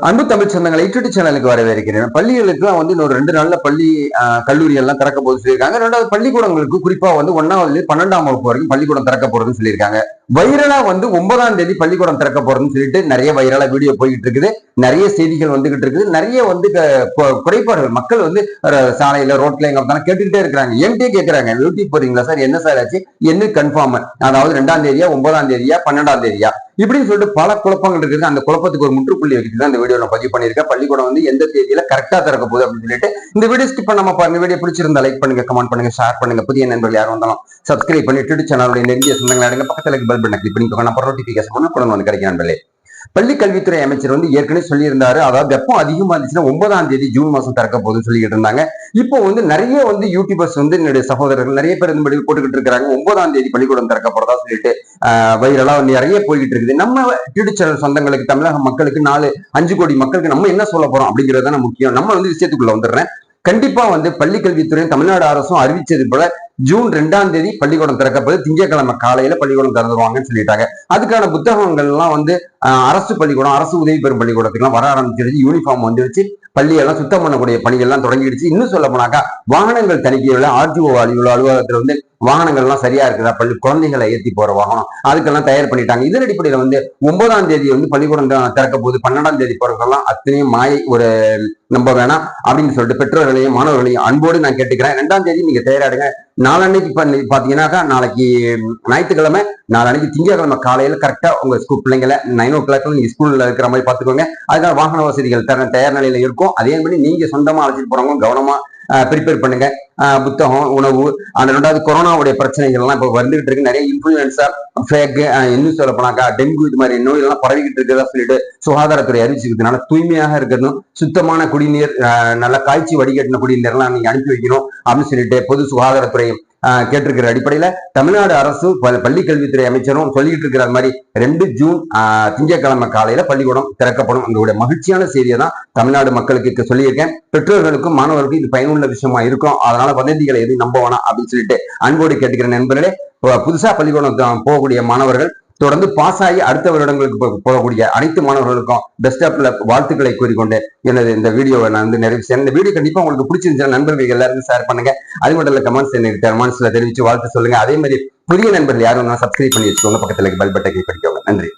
அன்பு தமிழ் சொந்தங்களை யூடியூப் சேனலுக்கு வரவேற்கிறேன். பள்ளிகளுக்குலாம் வந்து இன்னொரு ரெண்டு நாள்ல பள்ளி ஆஹ், கல்லூரி எல்லாம் திறக்க போது சொல்லியிருக்காங்க. ரெண்டாவது பள்ளிக்கூடங்களுக்கு குறிப்பா வந்து ஒன்னாவது பன்னெண்டாம் வகுப்பு வரைக்கும் பள்ளிக்கூடம் திறக்க போறதுன்னு சொல்லியிருக்காங்க. வைரலா வந்து ஒன்பதாம் தேதி பள்ளிக்கூடம் திறக்க போறதுன்னு சொல்லிட்டு நிறைய வைரலா வீடியோ போய்கிட்டு இருக்குது. நிறைய செய்திகள் வந்துகிட்டு இருக்குது. நிறைய வந்து குறைபாடுகள். மக்கள் வந்து சாலையில ரோட்ல எங்க கேட்டுக்கிட்டே இருக்கிறாங்க. என்கிட்டயே கேட்கறாங்க யூடியூப் போறீங்களா சார்? என்ன சார் ஆச்சு? என்ன கன்ஃபார்ம் அதாவது ரெண்டாம் தேதியா ஒன்பதாம் தேதியா பன்னெண்டாம் தேதியா? இப்படின்னு சொல்லிட்டு பல குழப்பங்கள் இருக்குது. அந்த குழப்பத்துக்கு ஒரு முற்றுப்புள்ளி வச்சுட்டு தான் இந்த வீடியோ நான் பதிவு பண்ணியிருக்கேன். பள்ளிக்கூடம் வந்து எந்த தேதியில கரெக்டா திறக்க போகுது அப்படின்னு சொல்லிட்டு இந்த வீடியோ ஸ்கிப் பண்ணாம பாருங்க. வீடியோ பிடிச்சிருந்தா லைக் பண்ணுங்க கமெண்ட் பண்ணுங்க ஷேர் பண்ணுங்க. புதிய நண்பர்கள் யாரும் வந்தாலும் சப்ஸ்கிரைப் பண்ணி யூடியூப் சேனலுடைய நெருங்கிய சொந்தங்கள் அடுங்க. பக்கத்துல பெல் பண்ண கிளிக் பண்ணிக்கோங்க நான் நோட்டிபிகேஷன் பண்ண கூட வந்து கிடைக்கும் நண்பர்களே. பள்ளி கல்வித்துறை அமைச்சர் வந்து ஏற்கனவே சொல்லியிருந்தாரு. அதாவது வெப்பம் அதிகமா இருந்துச்சுன்னா ஒன்பதாம் தேதி ஜூன் மாசம் திறக்க போகுதுன்னு சொல்லிக்கிட்டு இருந்தாங்க. இப்போ வந்து நிறைய வந்து யூடியூபர்ஸ் வந்து என்னுடைய சகோதரர்கள் நிறைய பேர் இந்த மாதிரி போட்டுக்கிட்டு இருக்காங்க ஒன்பதாம் தேதி பள்ளிக்கூடம் திறக்க போறதா சொல்லிட்டு வைரலா வந்து நிறைய போய்கிட்டு இருக்குது. நம்ம யூடியூப் சொந்தங்களுக்கு தமிழக மக்களுக்கு நாலு அஞ்சு கோடி மக்களுக்கு நம்ம என்ன சொல்ல போறோம் அப்படிங்கிறது தானே முக்கியம். நம்ம வந்து விஷயத்துக்குள்ள வந்துடுறேன். கண்டிப்பா வந்து பள்ளி கல்வித்துறையும் தமிழ்நாடு அரசும் அறிவிச்சது போல ஜூன் ரெண்டாம் தேதி பள்ளிக்கூடம் திறக்கப்படுது திங்கட்கிழமை காலையில பள்ளிக்கூடம் திறந்துருவாங்கன்னு சொல்லிட்டாங்க. அதுக்கான புத்தகங்கள் எல்லாம் வந்து அரசு பள்ளிக்கூடம் அரசு உதவி பெறும் பள்ளிக்கூடத்துக்குலாம் வர ஆரம்பிச்சிருச்சு. யூனிஃபார்ம் வந்துருச்சு. பள்ளியெல்லாம் சுத்தம் பண்ணக்கூடிய பணிகள்லாம் தொடங்கிடுச்சு. இன்னும் சொல்ல போனாக்கா வாகனங்கள் தணிக்கையில ஆர்டிஓ அலுவலக அலுவலகத்துல வந்து வாகனங்கள் எல்லாம் சரியா இருக்குதா? பள்ளி குழந்தைகளை ஏற்றி போற வாகனம் அதுக்கெல்லாம் தயார் பண்ணிட்டாங்க. இதன் அடிப்படையில வந்து ஒன்பதாம் தேதி வந்து பள்ளிக்கூடம் திறக்க போது பன்னெண்டாம் தேதி போறதெல்லாம் அத்தனையும் மாயை ஒரு நம்ப வேணாம் அப்படின்னு சொல்லிட்டு பெற்றோர்களையும் மாணவர்களையும் அன்போடு நான் கேட்டுக்கிறேன். ரெண்டாம் தேதி நீங்க தயாராடுங்க நாளன்னைக்கு பண்ணி பாத்தீங்கன்னாக்கா நாளைக்கு ஞாயிற்றுக்கிழமை நாளன்னைக்கு திங்கட்கிழமை காலையில கரெக்டா உங்க ஸ்கூல் பிள்ளைங்களை நைன் ஓ கிளாக் நீங்க ஸ்கூல்ல இருக்கிற மாதிரி பாத்துக்கோங்க அதுக்கான வாகன வசதிகள் தர தயார் நிலையில இருக்கும். அதே மாதிரி நீங்க சொந்தமா அழைச்சிட்டு போறவங்க கவனமா ப்ரிப்பேர் பண்ணுங்க. புத்தகம் உணவு அந்த ரெண்டாவது கொரோனாவுடைய பிரச்சனைகள் எல்லாம் இப்போ வந்துகிட்டு இருக்கு. நிறைய இன்ஃபுளுன்சா ஃபேக் இன்னும் சொல்ல போனாக்கா டெங்கு இது மாதிரி நோய் எல்லாம் பரவிக்கிட்டு இருக்கிறதா சொல்லிட்டு சுகாதாரத்துறை அறிவிச்சிருக்கிறதுனால தூய்மையாக இருக்கணும் சுத்தமான குடிநீர் ஆஹ் நல்லா காய்ச்சி வடிகட்டின குடிநீர்லாம் நீங்க அனுப்பி வைக்கணும் அப்படின்னு சொல்லிட்டு பொது சுகாதாரத்துறை கேட்டிருக்கிற அடிப்படையில தமிழ்நாடு அரசு ப- பள்ளி கல்வித்துறை அமைச்சரும் சொல்லிட்டு இருக்கிற மாதிரி ரெண்டு ஜூன் ஆஹ் திங்கட்கிழமை காலையில பள்ளிக்கூடம் திறக்கப்படும். உங்களுடைய மகிழ்ச்சியான செய்தியை தான் தமிழ்நாடு மக்களுக்கு சொல்லியிருக்கேன். பெற்றோர்களுக்கும் மாணவர்களுக்கும் இது பயனுள்ள விஷயமா இருக்கும். அதனால வதந்திகளை எதுவும் நம்ப வேணாம் அப்படின்னு சொல்லிட்டு அன்போடு கேட்டுக்கிற நண்பர்களே புதுசா பள்ளிக்கூடம் போகக்கூடிய மாணவர்கள் தொடர்ந்து பாஸ் ஆகி அடுத்த வருடங்களுக்கு போகக்கூடிய அனைத்து மாணவர்களுக்கும் பெஸ்ட் ஆப்ல வாழ்த்துக்களை கூறிக்கொண்டு எனது இந்த வீடியோவை நான் வந்து நிறைவு செய்யணும் இந்த வீடியோ கண்டிப்பா உங்களுக்கு பிடிச்சிருந்துச்சுன்னா நண்பர்கள் எல்லாருக்கும் ஷேர் பண்ணுங்க. அது மட்டும் இல்ல கமெண்ட்ஸ் எனக்கு கமெண்ட்ஸ்ல தெரிவிச்சு வாழ்த்து சொல்லுங்க. அதே மாதிரி புதிய நண்பர்கள் யாரும் சப்ஸ்கிரைப் பண்ணி வச்சுக்கோங்க. பக்கத்துல பெல் பட்டை கிளிக் பண்ணிக்கோங்க. நன்றி.